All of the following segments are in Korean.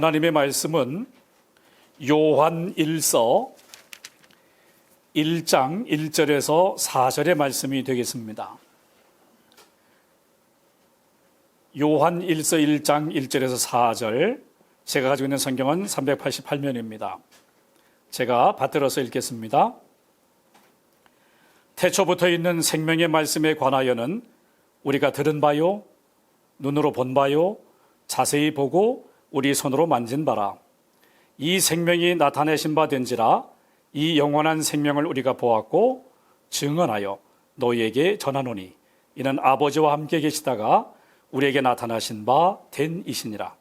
하나님의 말씀은 요한 1서 1장 1절에서 4절의 말씀이 되겠습니다. 요한 1서 1장 1절에서 4절 제가 가지고 있는 성경은 388면입니다. 제가 받들어서 읽겠습니다. 태초부터 있는 생명의 말씀에 관하여는 우리가 들은 바요, 눈으로 본 바요, 자세히 보고 우리 손으로 만진 바라. 이 생명이 나타내신 바 된지라 이 영원한 생명을 우리가 보았고 증언하여 너희에게 전하노니 이는 아버지와 함께 계시다가 우리에게 나타나신 바 된 이시니라.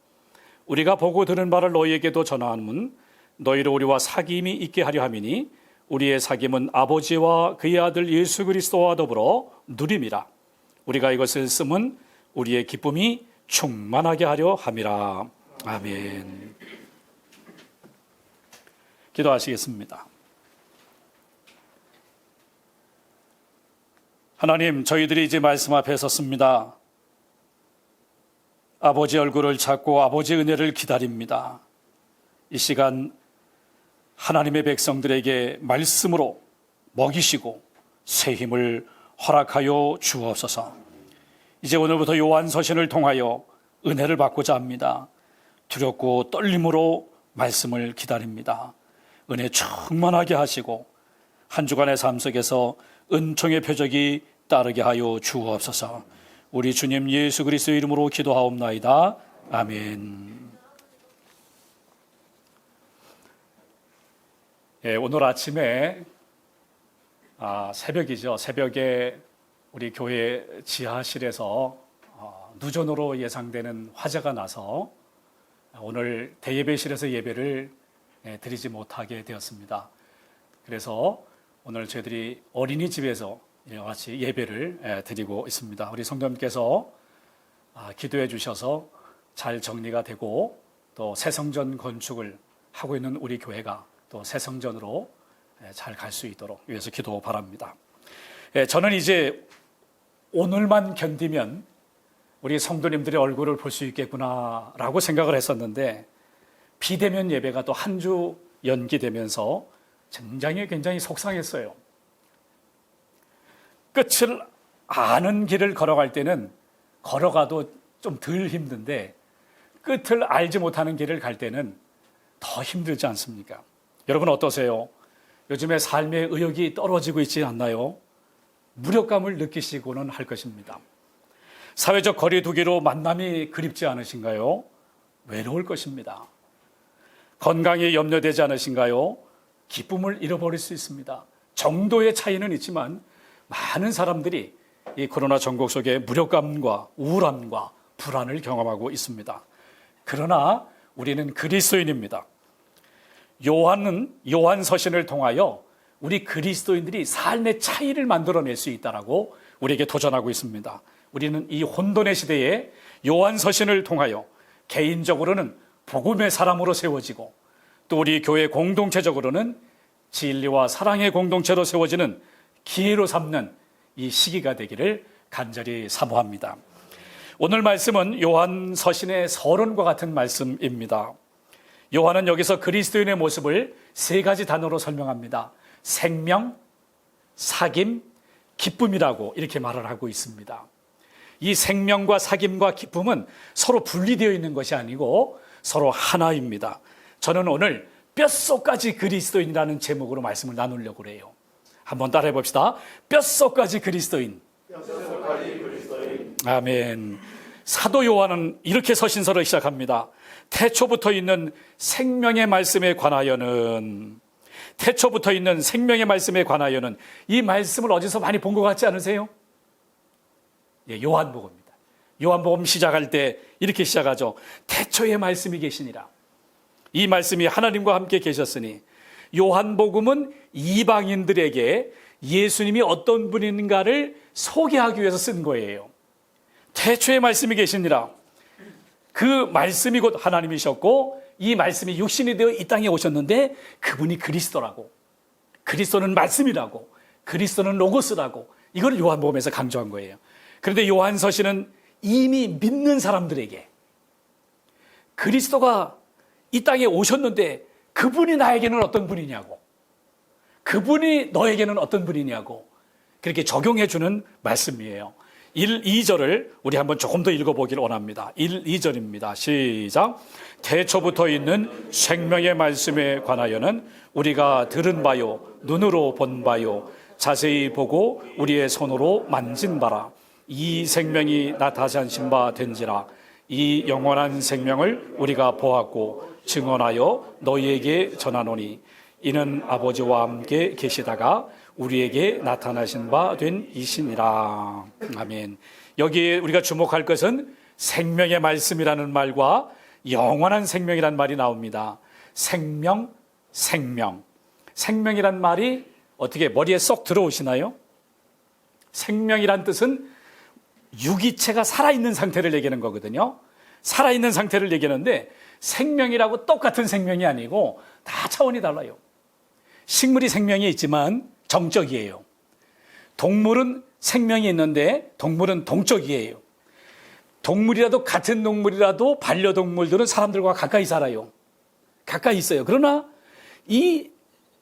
우리가 보고 들은 바를 너희에게도 전하는 너희로 우리와 사귐이 있게 하려 함이니 우리의 사귐은 아버지와 그의 아들 예수 그리스도와 더불어 누림이라. 우리가 이것을 쓰면 우리의 기쁨이 충만하게 하려 함이라. 아멘. 기도하시겠습니다. 하나님, 저희들이 이제 말씀 앞에 섰습니다. 아버지 얼굴을 찾고 아버지 은혜를 기다립니다. 이 시간 하나님의 백성들에게 말씀으로 먹이시고 새 힘을 허락하여 주옵소서. 이제 오늘부터 요한 서신을 통하여 은혜를 받고자 합니다. 두렵고 떨림으로 말씀을 기다립니다. 은혜 충만하게 하시고 한 주간의 삶 속에서 은총의 표적이 따르게 하여 주옵소서. 우리 주님 예수 그리스도 이름으로 기도하옵나이다. 아멘. 예, 오늘 아침에 아, 새벽이죠. 새벽에 우리 교회 지하실에서 어, 누전으로 예상되는 화재가 나서 오늘 대예배실에서 예배를 예, 드리지 못하게 되었습니다. 그래서 오늘 저희들이 어린이집에서 이와 같이 예배를 예, 드리고 있습니다. 우리 성도님께서 아, 기도해 주셔서 잘 정리가 되고 또 새성전 건축을 하고 있는 우리 교회가 또 새성전으로 예, 잘갈 수 있도록 위해서 기도 바랍니다. 예, 저는 이제 오늘만 견디면 우리 성도님들의 얼굴을 볼 수 있겠구나라고 생각을 했었는데 비대면 예배가 또 한 주 연기되면서 굉장히 굉장히 속상했어요. 끝을 아는 길을 걸어갈 때는 걸어가도 좀 덜 힘든데 끝을 알지 못하는 길을 갈 때는 더 힘들지 않습니까? 여러분 어떠세요? 요즘에 삶의 의욕이 떨어지고 있지 않나요? 무력감을 느끼시고는 할 것입니다. 사회적 거리두기로 만남이 그립지 않으신가요? 외로울 것입니다. 건강이 염려되지 않으신가요? 기쁨을 잃어버릴 수 있습니다. 정도의 차이는 있지만 많은 사람들이 이 코로나 전국 속에 무력감과 우울함과 불안을 경험하고 있습니다. 그러나 우리는 그리스도인입니다. 요한은 요한 서신을 통하여 우리 그리스도인들이 삶의 차이를 만들어낼 수 있다라고 우리에게 도전하고 있습니다. 우리는 이 혼돈의 시대에 요한 서신을 통하여 개인적으로는 복음의 사람으로 세워지고 또 우리 교회 공동체적으로는 진리와 사랑의 공동체로 세워지는 기회로 삼는 이 시기가 되기를 간절히 사모합니다. 오늘 말씀은 요한 서신의 서론과 같은 말씀입니다. 요한은 여기서 그리스도인의 모습을 세 가지 단어로 설명합니다. 생명, 사귐, 기쁨이라고 이렇게 말을 하고 있습니다. 이 생명과 사귐과 기쁨은 서로 분리되어 있는 것이 아니고 서로 하나입니다. 저는 오늘 뼛속까지 그리스도인이라는 제목으로 말씀을 나누려고 해요. 한번 따라해 봅시다. 뼛속까지 그리스도인. 아멘. 사도 요한은 이렇게 서신서를 시작합니다. 태초부터 있는 생명의 말씀에 관하여는 태초부터 있는 생명의 말씀에 관하여는 이 말씀을 어디서 많이 본 것 같지 않으세요? 예, 요한복음입니다. 요한복음 시작할 때 이렇게 시작하죠. 태초에 말씀이 계시니라. 이 말씀이 하나님과 함께 계셨으니 요한복음은 이방인들에게 예수님이 어떤 분인가를 소개하기 위해서 쓴 거예요. 태초에 말씀이 계시니라. 그 말씀이 곧 하나님이셨고 이 말씀이 육신이 되어 이 땅에 오셨는데 그분이 그리스도라고. 그리스도는 말씀이라고. 그리스도는 로고스라고. 이걸 요한복음에서 강조한 거예요. 그런데 요한서신은 이미 믿는 사람들에게 그리스도가 이 땅에 오셨는데 그분이 나에게는 어떤 분이냐고. 그분이 너에게는 어떤 분이냐고. 그렇게 적용해 주는 말씀이에요. 1, 2절을 우리 한번 조금 더 읽어보기를 원합니다. 1, 2절입니다. 시작. 태초부터 있는 생명의 말씀에 관하여는 우리가 들은 바요, 눈으로 본 바요, 자세히 보고 우리의 손으로 만진 바라. 이 생명이 나타나신 바 된지라. 이 영원한 생명을 우리가 보았고 증언하여 너희에게 전하노니 이는 아버지와 함께 계시다가 우리에게 나타나신 바 된 이신이라. 아멘. 여기에 우리가 주목할 것은 생명의 말씀이라는 말과 영원한 생명이란 말이 나옵니다. 생명, 생명. 생명이란 말이 어떻게 머리에 쏙 들어오시나요? 생명이란 뜻은 유기체가 살아있는 상태를 얘기하는 거거든요. 살아있는 상태를 얘기하는데 생명이라고 똑같은 생명이 아니고 다 차원이 달라요. 식물이 생명이 있지만 정적이에요. 동물은 생명이 있는데 동물은 동적이에요. 동물이라도 같은 동물이라도 반려동물들은 사람들과 가까이 살아요. 가까이 있어요. 그러나 이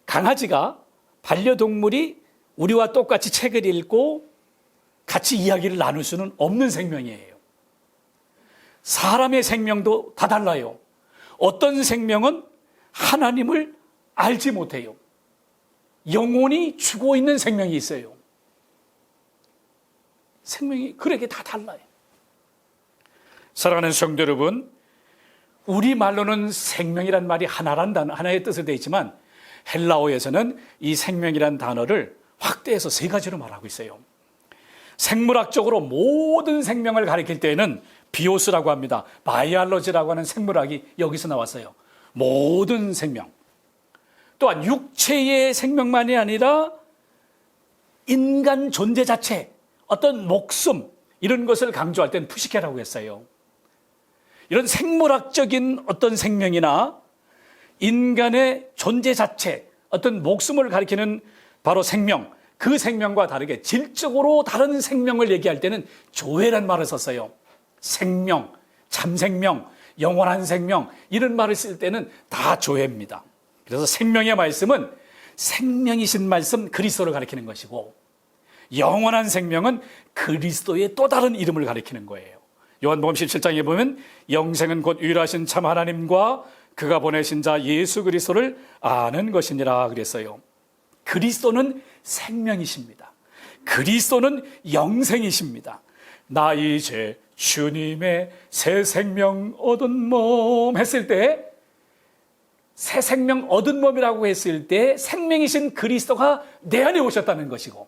강아지가 반려동물이 우리와 똑같이 책을 읽고 같이 이야기를 나눌 수는 없는 생명이에요. 사람의 생명도 다 달라요. 어떤 생명은 하나님을 알지 못해요. 영혼이 죽어 있는 생명이 있어요. 생명이 그렇게 다 달라요. 사랑하는 성도 여러분, 우리 말로는 생명이란 말이 하나란 단어, 하나의 뜻을 되어 있지만 헬라어에서는 이 생명이란 단어를 확대해서 세 가지로 말하고 있어요. 생물학적으로 모든 생명을 가리킬 때에는 비오스라고 합니다. 바이알로지라고 하는 생물학이 여기서 나왔어요. 모든 생명. 또한 육체의 생명만이 아니라 인간 존재 자체, 어떤 목숨, 이런 것을 강조할 땐 푸시케라고 했어요. 이런 생물학적인 어떤 생명이나 인간의 존재 자체, 어떤 목숨을 가리키는 바로 생명, 그 생명과 다르게 질적으로 다른 생명을 얘기할 때는 조회란 말을 썼어요. 생명, 참생명, 영원한 생명, 이런 말을 쓸 때는 다 조회입니다. 그래서 생명의 말씀은 생명이신 말씀 그리스도를 가리키는 것이고 영원한 생명은 그리스도의 또 다른 이름을 가리키는 거예요. 요한복음 17장에 보면 영생은 곧 유일하신 참 하나님과 그가 보내신 자 예수 그리스도를 아는 것이니라 그랬어요. 그리스도는 생명이십니다. 그리스도는 영생이십니다. 나 이제 주님의 새 생명 얻은 몸 했을 때 새 생명 얻은 몸이라고 했을 때 생명이신 그리스도가 내 안에 오셨다는 것이고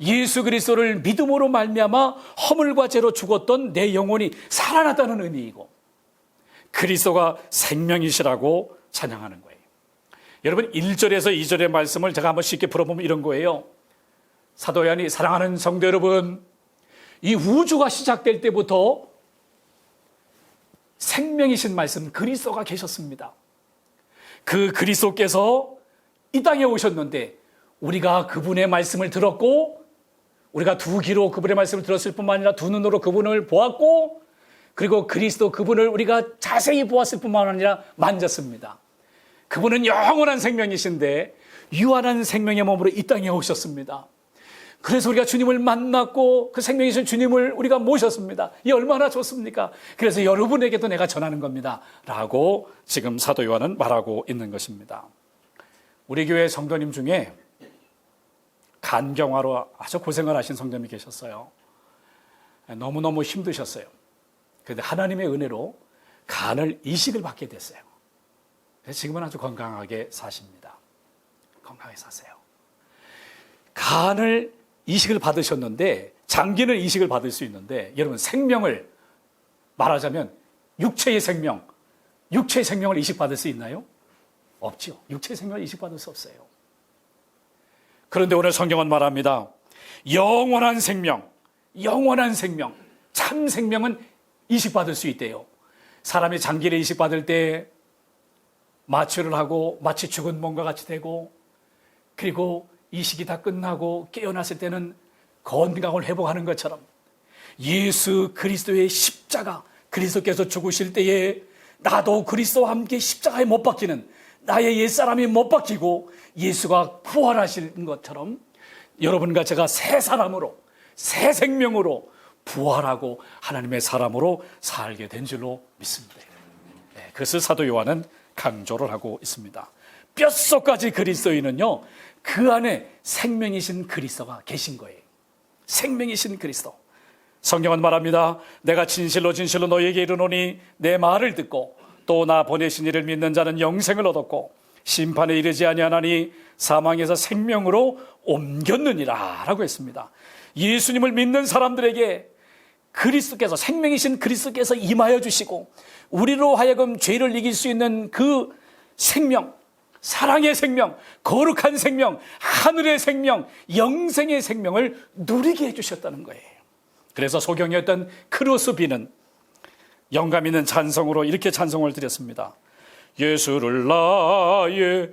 예수 그리스도를 믿음으로 말미암아 허물과 죄로 죽었던 내 영혼이 살아났다는 의미이고 그리스도가 생명이시라고 찬양하는 거예요. 여러분 1절에서 2절의 말씀을 제가 한번 쉽게 풀어보면 이런 거예요. 사도 요한이 사랑하는 성도 여러분 이 우주가 시작될 때부터 생명이신 말씀 그리스도가 계셨습니다. 그 그리스도께서 이 땅에 오셨는데 우리가 그분의 말씀을 들었고 우리가 두 귀로 그분의 말씀을 들었을 뿐만 아니라 두 눈으로 그분을 보았고 그리고 그리스도 그분을 우리가 자세히 보았을 뿐만 아니라 만졌습니다. 그분은 영원한 생명이신데 유한한 생명의 몸으로 이 땅에 오셨습니다. 그래서 우리가 주님을 만났고 그 생명이신 주님을 우리가 모셨습니다. 이 얼마나 좋습니까? 그래서 여러분에게도 내가 전하는 겁니다. 라고 지금 사도 요한은 말하고 있는 것입니다. 우리 교회 성도님 중에 간경화로 아주 고생을 하신 성도님이 계셨어요. 너무너무 힘드셨어요. 그런데 하나님의 은혜로 간을 이식을 받게 됐어요. 그래서 지금은 아주 건강하게 사십니다. 건강하게 사세요. 간을 이식을 받으셨는데 장기는 이식을 받을 수 있는데 여러분 생명을 말하자면 육체의 생명, 육체의 생명을 이식받을 수 있나요? 없죠. 육체의 생명을 이식받을 수 없어요. 그런데 오늘 성경은 말합니다. 영원한 생명, 영원한 생명, 참 생명은 이식받을 수 있대요. 사람이 장기를 이식받을 때 마취를 하고 마치 죽은 몸과 같이 되고 그리고 이식이 다 끝나고 깨어났을 때는 건강을 회복하는 것처럼 예수 그리스도의 십자가 그리스도께서 죽으실 때에 나도 그리스도와 함께 십자가에 못 박히는 나의 옛사람이 못 박히고 예수가 부활하신 것처럼 여러분과 제가 새 사람으로 새 생명으로 부활하고 하나님의 사람으로 살게 된 줄로 믿습니다. 네, 그것을 사도 요한은 강조를 하고 있습니다. 뼛속까지 그리스도인은요, 그 안에 생명이신 그리스도가 계신 거예요. 생명이신 그리스도. 성경은 말합니다. 내가 진실로 진실로 너에게 이르노니 내 말을 듣고 또 나 보내신 이를 믿는 자는 영생을 얻었고 심판에 이르지 아니하나니 사망에서 생명으로 옮겼느니라 라고 했습니다. 예수님을 믿는 사람들에게 그리스도께서 생명이신 그리스도께서 임하여 주시고 우리로 하여금 죄를 이길 수 있는 그 생명 사랑의 생명, 거룩한 생명, 하늘의 생명, 영생의 생명을 누리게 해주셨다는 거예요. 그래서 소경이었던 크로스비는 영감 있는 찬성으로 이렇게 찬송을 드렸습니다. 예수를 나의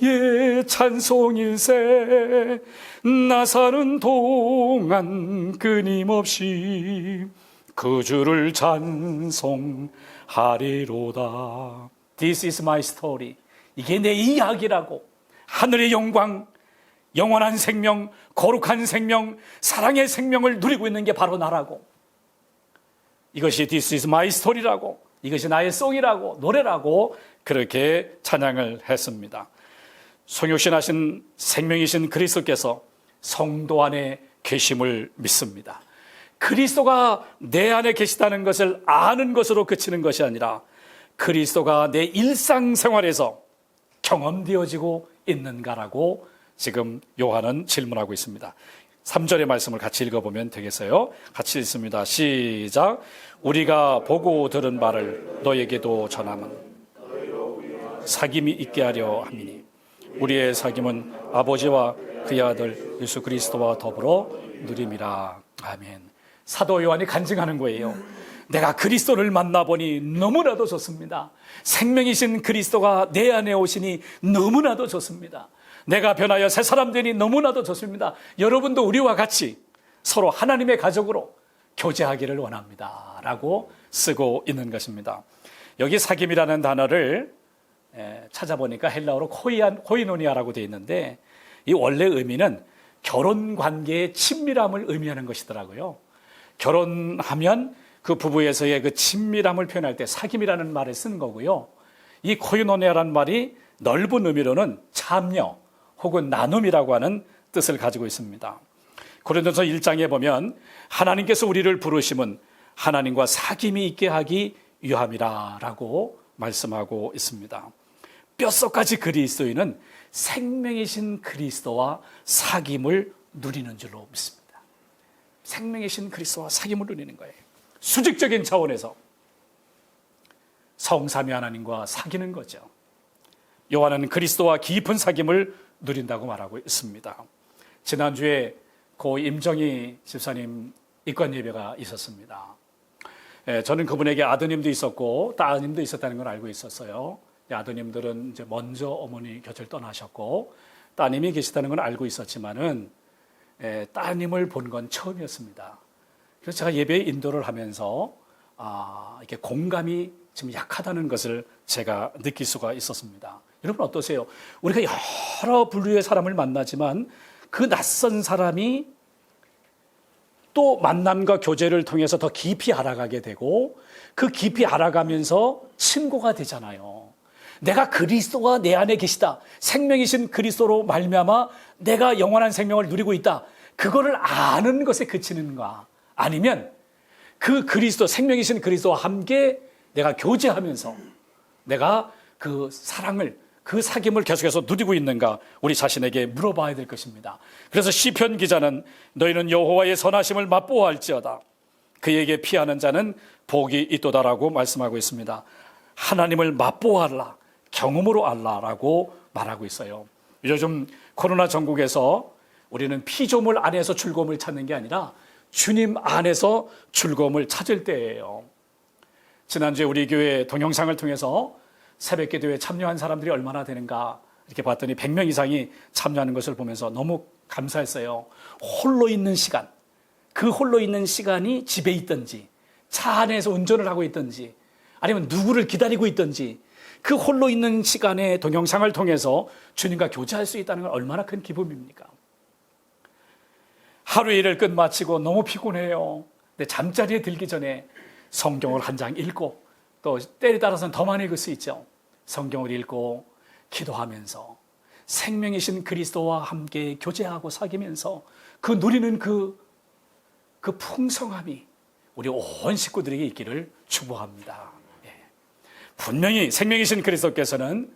의 찬송일세 나 사는 동안 끊임없이 그 주를 찬송하리로다 This is my story 이게 내 이야기라고 하늘의 영광 영원한 생명, 거룩한 생명, 사랑의 생명을 누리고 있는 게 바로 나라고. 이것이 This is my story라고. 이것이 나의 송이라고, 노래라고 그렇게 찬양을 했습니다. 성육신하신 생명이신 그리스도께서 성도 안에 계심을 믿습니다. 그리스도가 내 안에 계시다는 것을 아는 것으로 그치는 것이 아니라 그리스도가 내 일상생활에서 경험되어지고 있는가라고 지금 요한은 질문하고 있습니다. 3절의 말씀을 같이 읽어보면 되겠어요? 같이 읽습니다. 시작. 우리가 보고 들은 바를 너에게도 전함은 사귐이 있게 하려 함이니 우리의 사귐은 아버지와 그의 아들 예수 그리스도와 더불어 누림이라. 아멘. 사도 요한이 간증하는 거예요. 내가 그리스도를 만나보니 너무나도 좋습니다. 생명이신 그리스도가 내 안에 오시니 너무나도 좋습니다. 내가 변하여 새 사람 되니 너무나도 좋습니다. 여러분도 우리와 같이 서로 하나님의 가족으로 교제하기를 원합니다. 라고 쓰고 있는 것입니다. 여기 사귐이라는 단어를 찾아보니까 헬라어로 코이안, 코이노니아라고 되어 있는데 이 원래 의미는 결혼 관계의 친밀함을 의미하는 것이더라고요. 결혼하면 그 부부에서의 그 친밀함을 표현할 때 사귐이라는 말을 쓰는 거고요. 이 코이노니아라는 말이 넓은 의미로는 참여, 혹은 나눔이라고 하는 뜻을 가지고 있습니다. 고린도서 1장에 보면 하나님께서 우리를 부르심은 하나님과 사귐이 있게 하기 위함이라라고 말씀하고 있습니다. 뼛속까지 그리스도인은 생명이신 그리스도와 사귐을 누리는 줄로 믿습니다. 생명이신 그리스도와 사귐을 누리는 거예요. 수직적인 차원에서 성삼위 하나님과 사귀는 거죠. 요한은 그리스도와 깊은 사귐을 누린다고 말하고 있습니다. 지난주에 고 임정희 집사님 입관 예배가 있었습니다. 예, 저는 그분에게 아드님도 있었고 따님도 있었다는 걸 알고 있었어요. 아드님들은 이제 먼저 어머니 곁을 떠나셨고 따님이 계시다는 걸 알고 있었지만은 예, 따님을 본 건 처음이었습니다. 그래서 제가 예배 인도를 하면서 아, 이렇게 공감이 좀 약하다는 것을 제가 느낄 수가 있었습니다. 여러분 어떠세요? 우리가 여러 분류의 사람을 만나지만 그 낯선 사람이 또 만남과 교제를 통해서 더 깊이 알아가게 되고 그 깊이 알아가면서 친구가 되잖아요. 내가 그리스도가 내 안에 계시다. 생명이신 그리스도로 말미암아 내가 영원한 생명을 누리고 있다. 그거를 아는 것에 그치는가? 아니면 그 그리스도 생명이신 그리스도와 함께 내가 교제하면서 내가 그 사랑을 그 사귐을 계속해서 누리고 있는가 우리 자신에게 물어봐야 될 것입니다. 그래서 시편 기자는 너희는 여호와의 선하심을 맛보아 할지어다. 그에게 피하는 자는 복이 있도다라고 말씀하고 있습니다. 하나님을 맛보아라, 경험으로 알라라고 말하고 있어요. 요즘 코로나 전국에서 우리는 피조물 안에서 즐거움을 찾는 게 아니라 주님 안에서 즐거움을 찾을 때예요. 지난주에 우리 교회 동영상을 통해서 새벽 기도에 참여한 사람들이 얼마나 되는가 이렇게 봤더니 100명 이상이 참여하는 것을 보면서 너무 감사했어요. 홀로 있는 시간, 그 홀로 있는 시간이 집에 있든지 차 안에서 운전을 하고 있든지 아니면 누구를 기다리고 있든지 그 홀로 있는 시간에 동영상을 통해서 주님과 교제할 수 있다는 건 얼마나 큰 기쁨입니까? 하루 일을 끝마치고 너무 피곤해요. 근데 잠자리에 들기 전에 성경을 한 장 읽고 또 때에 따라서는 더 많이 읽을 수 있죠. 성경을 읽고 기도하면서 생명이신 그리스도와 함께 교제하고 사귀면서 그 누리는 그, 그 풍성함이 우리 온 식구들에게 있기를 축복합니다. 예. 분명히 생명이신 그리스도께서는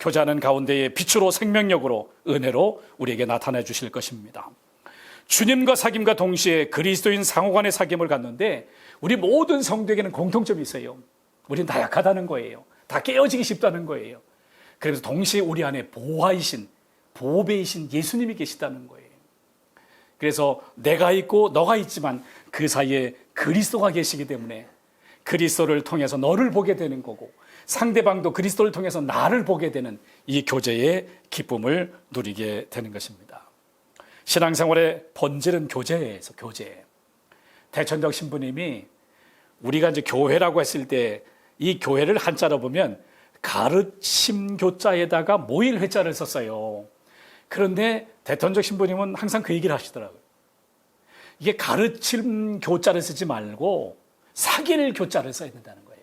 교제하는 가운데에 빛으로 생명력으로 은혜로 우리에게 나타내 주실 것입니다. 주님과 사귐과 동시에 그리스도인 상호간의 사귐을 갖는데 우리 모든 성도에게는 공통점이 있어요. 우리는 다 약하다는 거예요. 다 깨어지기 쉽다는 거예요. 그래서 동시에 우리 안에 보화이신, 보배이신 예수님이 계시다는 거예요. 그래서 내가 있고 너가 있지만 그 사이에 그리스도가 계시기 때문에 그리스도를 통해서 너를 보게 되는 거고 상대방도 그리스도를 통해서 나를 보게 되는 이 교제의 기쁨을 누리게 되는 것입니다. 신앙생활의 본질은 교제에서 교제. 대천적 신부님이 우리가 이제 교회라고 했을 때 이 교회를 한자로 보면 가르침 교자에다가 모일 회자를 썼어요. 그런데 대천적 신부님은 항상 그 얘기를 하시더라고요. 이게 가르침 교자를 쓰지 말고 사귈 교자를 써야 된다는 거예요.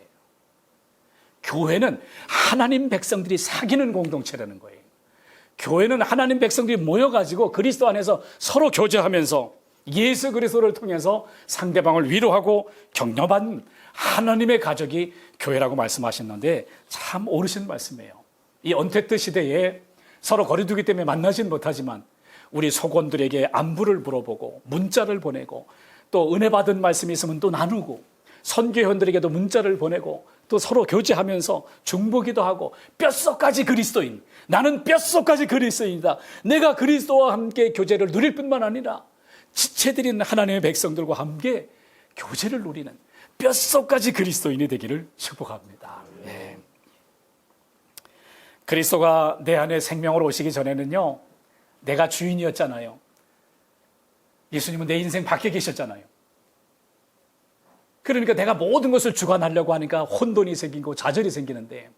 교회는 하나님 백성들이 사귀는 공동체라는 거예요. 교회는 하나님 백성들이 모여가지고 그리스도 안에서 서로 교제하면서 예수 그리스도를 통해서 상대방을 위로하고 격려받는 하나님의 가족이 교회라고 말씀하셨는데 참 옳으신 말씀이에요. 이 언택트 시대에 서로 거리두기 때문에 만나진 못하지만 우리 속원들에게 안부를 물어보고 문자를 보내고 또 은혜 받은 말씀이 있으면 또 나누고 선교회원들에게도 문자를 보내고 또 서로 교제하면서 중보기도 하고 뼛속까지 그리스도인 나는 뼛속까지 그리스도인이다. 내가 그리스도와 함께 교제를 누릴 뿐만 아니라 지체들인 하나님의 백성들과 함께 교제를 누리는 뼛속까지 그리스도인이 되기를 축복합니다. 네. 그리스도가 내 안에 생명으로 오시기 전에는요, 내가 주인이었잖아요. 예수님은 내 인생 밖에 계셨잖아요. 그러니까 내가 모든 것을 주관하려고 하니까 혼돈이 생기고 좌절이 생기는데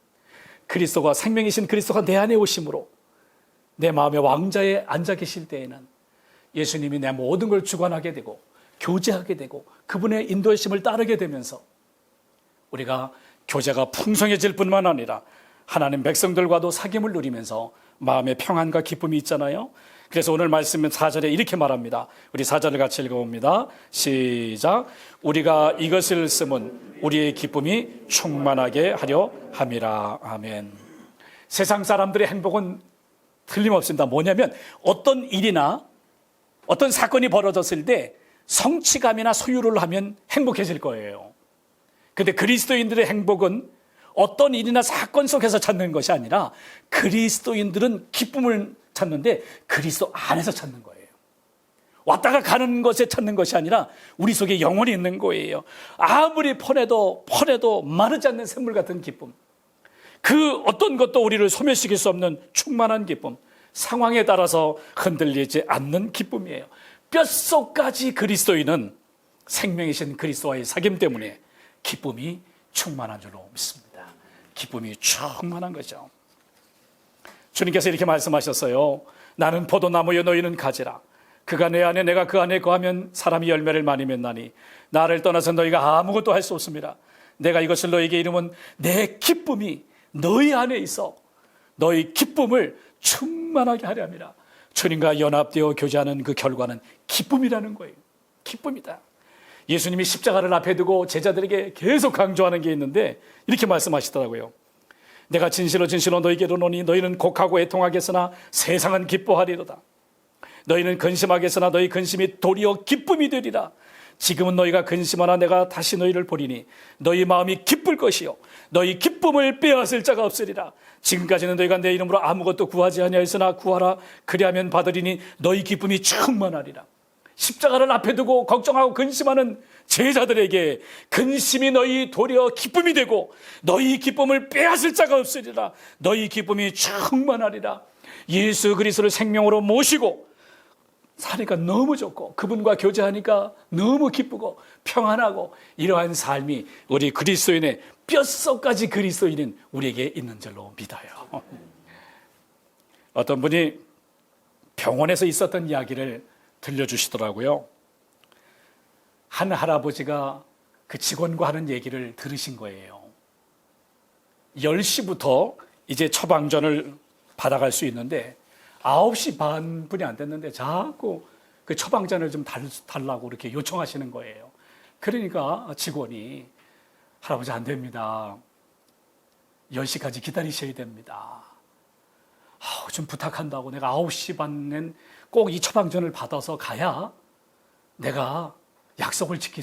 그리스도가 생명이신 그리스도가 내 안에 오심으로 내 마음의 왕자에 앉아 계실 때에는 예수님이 내 모든 걸 주관하게 되고 교제하게 되고 그분의 인도하심을 따르게 되면서 우리가 교제가 풍성해질 뿐만 아니라 하나님 백성들과도 사귐을 누리면서 마음의 평안과 기쁨이 있잖아요. 그래서 오늘 말씀은 4절에 이렇게 말합니다. 우리 4절을 같이 읽어봅니다. 시작. 우리가 이것을 쓰면 우리의 기쁨이 충만하게 하려 함이라. 아멘. 세상 사람들의 행복은 틀림없습니다. 뭐냐면 어떤 일이나 어떤 사건이 벌어졌을 때 성취감이나 소유를 하면 행복해질 거예요. 근데 그리스도인들의 행복은 어떤 일이나 사건 속에서 찾는 것이 아니라 그리스도인들은 기쁨을 찾는데 그리스도 안에서 찾는 거예요. 왔다가 가는 것에 찾는 것이 아니라 우리 속에 영원히 있는 거예요. 아무리 퍼내도 퍼내도 마르지 않는 샘물 같은 기쁨. 그 어떤 것도 우리를 소멸시킬 수 없는 충만한 기쁨. 상황에 따라서 흔들리지 않는 기쁨이에요. 뼛속까지 그리스도인은 생명이신 그리스도와의 사귐 때문에 기쁨이 충만한 줄로 믿습니다. 기쁨이 충만한 거죠. 주님께서 이렇게 말씀하셨어요. 나는 포도나무여 너희는 가지라. 그가 내 안에 내가 그 안에 거하면 사람이 열매를 많이 맺나니 나를 떠나서 너희가 아무것도 할 수 없습니다. 내가 이것을 너희에게 이름은 내 기쁨이 너희 안에 있어 너희 기쁨을 충만하게 하려 합니다. 주님과 연합되어 교제하는 그 결과는 기쁨이라는 거예요. 기쁨이다. 예수님이 십자가를 앞에 두고 제자들에게 계속 강조하는 게 있는데 이렇게 말씀하시더라고요. 내가 진실로 진실로 너희에게 이르노니 너희는 곡하고 애통하겠으나 세상은 기뻐하리로다. 너희는 근심하겠으나 너희 근심이 도리어 기쁨이 되리라. 지금은 너희가 근심하나 내가 다시 너희를 보리니 너희 마음이 기쁠 것이요 너희 기쁨을 빼앗을 자가 없으리라 지금까지는 너희가 내 이름으로 아무것도 구하지 아니하였으나 구하라 그리하면 받으리니 너희 기쁨이 충만하리라 십자가를 앞에 두고 걱정하고 근심하는 제자들에게 근심이 너희 도리어 기쁨이 되고 너희 기쁨을 빼앗을 자가 없으리라 너희 기쁨이 충만하리라 예수 그리스도를 생명으로 모시고 사니까 너무 좋고 그분과 교제하니까 너무 기쁘고 평안하고 이러한 삶이 우리 그리스도인의 뼛속까지 그리스도인인 우리에게 있는 줄로 믿어요. 어떤 분이 병원에서 있었던 이야기를 들려주시더라고요. 한 할아버지가 그 직원과 하는 얘기를 들으신 거예요. 10시부터 이제 처방전을 받아갈 수 있는데 9시 반 분이 안 됐는데 자꾸 그 처방전을 좀 달, 달라고 이렇게 요청하시는 거예요. 그러니까 직원이 할아버지 안 됩니다. 10시까지 기다리셔야 됩니다. 아우, 좀 부탁한다고 내가 9시 반엔 꼭 이 처방전을 받아서 가야 내가 약속을 지킬